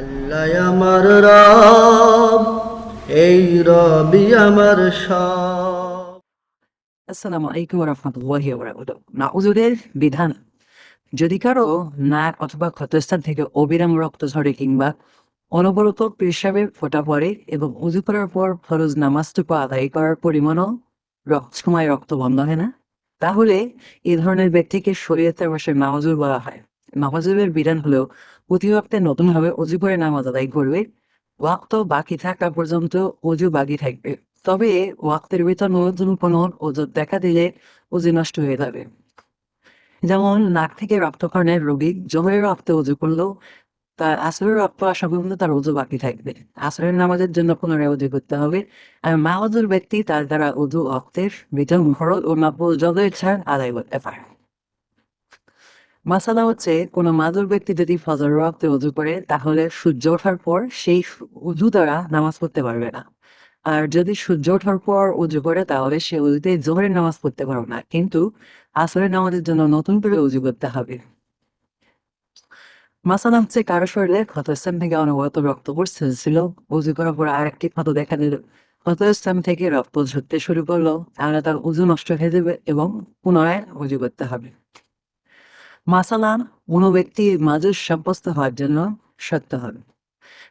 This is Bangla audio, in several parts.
আল্লাহ আমার রব, এই রবি আমার সব। আসসালামু আলাইকুম রহমতুল্লাহি নাউজুরের বিধান। যদি কারও নাক অথবা ক্ষতস্থান থেকে অবিরাম রক্ত ঝরে কিংবা অনবরত পেশাবের ফোটা পড়ে এবং উজু করার পর ফরজ নামাজটুকু আদায় করার পরিমাণও রক্ত সময় রক্ত বন্ধ হয় না, তাহলে এই ধরনের ব্যক্তিকে শরীয়তের ভাষায় নামাজুর বলা হয়। নামাজুরের বিধান হলেও প্রতি ওয়াক্তে নতুনভাবে উজু করে নামাজ আদায় করবে। ওয়াক্ত বাকি থাকা পর্যন্ত উজু বাকি থাকবে। তবে ওয়াক্তের ভিতর নতুন কোনো ওজুর দেখা দিলে উজু নষ্ট হয়ে যাবে। যেমন নাক থেকে রক্তকরণের রোগী জোহরের রক্তে উজু করলেও তার আসরের রক্ত আসা পর্যন্ত তার উজু বাকি থাকবে। আসরের নামাজের জন্য পুনরায় উজু করতে হবে। আর মাওয়াজুর ব্যক্তি তার দ্বারা উজু অক্তের ভিতর ফরজ ও নফল যত ইচ্ছা আদায় করতে পারে। মাসালা হচ্ছে কোনো মাজুর ব্যক্তি যদি ফজর রক্তে উজু করে, তাহলে সূর্য ওঠার পর সেই উজু দ্বারা নামাজ পড়তে পারবে না। আর যদি সূর্য ওঠার পর উজু করে, তাহলে সে উজুতে জোহরের নামাজ পড়তে পারবে না। কিন্তু আসরের নামাজের জন্য নতুন করে উজু করতে হবে। মাসালা হচ্ছে কারও শরীরে ক্ষতস্থান থেকে অনবরত রক্ত পড়ছিল উজু করার পর আরেকটি ক্ষত দেখা দিল। ক্ষতস্থান থেকে রক্ত ঝরতে শুরু করল। তাহলে তার উজু নষ্ট হয়ে যাবে এবং পুনরায় উজু করতে হবে। মাসালা কোনো ব্যক্তি মাজুর সাব্যস্ত হওয়ার জন্য সত্য হবে।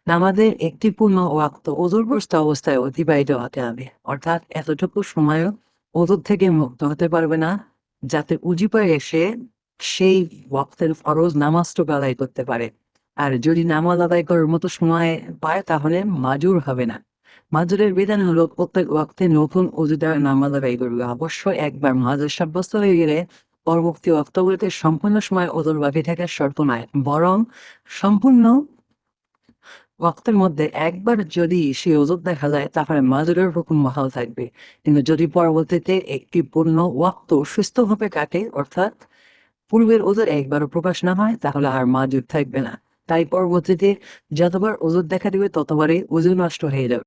নামাজের একটি পূর্ণ ওয়াক্ত ওজুরগ্রস্ত অবস্থায় অতিবাহিত হতে হবে। অর্থাৎ এতটুকু সময়ও ওজুর থেকে মুক্ত হতে পারবে না, যাতে উজি পায়ে এসে সেই ওয়াক্তের ফরজ নামাজটুকু আদায় করতে পারে। আর যদি নামাজ আদায় করার মতো সময় পায়, তাহলে মাজুর হবে না। মাজুরের বিধান হলো প্রত্যেক ওয়াক্তে নতুন উজু দ্বারা নামাজ আদায় করবে। অবশ্যই একবার মাজুর সাব্যস্ত হয়ে গেলে পরবর্তী ওয়াক্তগুলিতে সম্পূর্ণ সময় ওজোর বাকি থাকার শর্ত নয়, বরং সম্পূর্ণ ওয়াক্তের মধ্যে একবার যদি সেই ওজোর দেখা যায়, তাহলে মাজুরের হুকুম বহাল থাকবে। কিন্তু যদি পরবর্তীতে একটি পূর্ণ ওয়াক্ত সুস্থভাবে কাটে, অর্থাৎ পূর্বের ওজোর একবারও প্রকাশ না হয়, তাহলে আর মাজুর থাকবে না। তাই পরবর্তীতে যতবার ওজোর দেখা দিবে, ততবারই ওজন নষ্ট হয়ে যাবে।